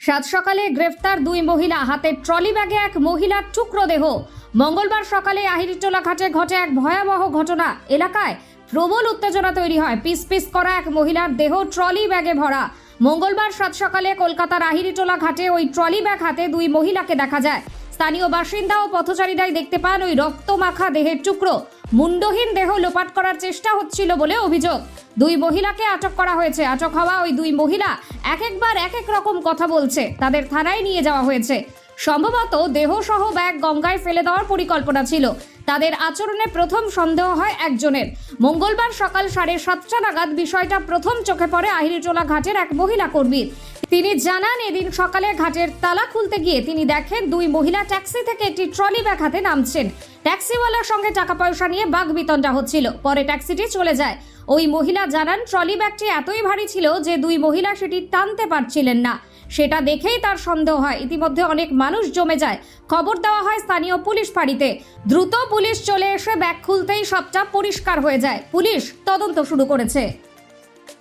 সাত সকালে গ্রেফতার দুই মহিলা, হাতে ট্রলি ব্যাগে এক মহিলার টুকরো দেহ। মঙ্গলবার সকালে আহিরিটোলা ঘাটে ঘটে এক ভয়াবহ ঘটনা। এলাকায় প্রবল উত্তেজনা তৈরি হয়। পিস পিস করা এক মহিলার দেহ ট্রলি ব্যাগে ভরা। মঙ্গলবার সাত সকালে কলকাতার আহিরিটোলা ঘাটে ওই ট্রলি ব্যাগ হাতে দুই মহিলাকে দেখা যায়। স্থানীয় বাসিন্দা ও পথচারীরাই দেখতে পান ওই রক্তমাখা দেহের টুকরো। মুন্ডহীন দেহ লোপাট করার চেষ্টা হচ্ছিল বলে অভিযোগ। দুই মহিলাকে আটক করা হয়েছে। আটক হওয়া ওই দুই মহিলা এক একবার এক এক রকম কথা বলছে। তাদের থানায় নিয়ে যাওয়া হয়েছে। সম্ভবত দেহসহ ব্যাগ গঙ্গায় ফেলে দেওয়ার পরিকল্পনা ছিল। তাদের আচরণে প্রথম সন্দেহ হয় একজনের। মঙ্গলবার সকাল সাড়ে সাতটা নাগাদ বিষয়টা প্রথম চোখে পড়ে আহিরিটোলা ঘাটের এক মহিলা কর্মীর। তিনি জানান, এদিন সকালে ঘাটের তালা খুলতে গিয়ে তিনি দেখেন দুই মহিলা ট্যাক্সি থেকে একটি ট্রলি ব্যাগ হাতে নামছেন। ট্যাক্সিওয়ালার সঙ্গে টাকা পয়সা নিয়ে বাঘ বিতণ্ডা হচ্ছিল। পরে ট্যাক্সিটি চলে যায়। ওই মহিলা জানান, ট্রলি ব্যাগটি এতই ভারী ছিল যে দুই মহিলা সেটি টানতে পারছিলেন না। সেটা দেখেই তার সন্দেহ হয়। ইতিমধ্যে অনেক মানুষ জমে যায়। খবর দেওয়া হয় স্থানীয় পুলিশ ফাঁড়িতে। দ্রুত পুলিশ চলে এসে ব্যাগ খুলতেই সবটা পরিষ্কার হয়ে যায়। পুলিশ তদন্ত শুরু করেছে।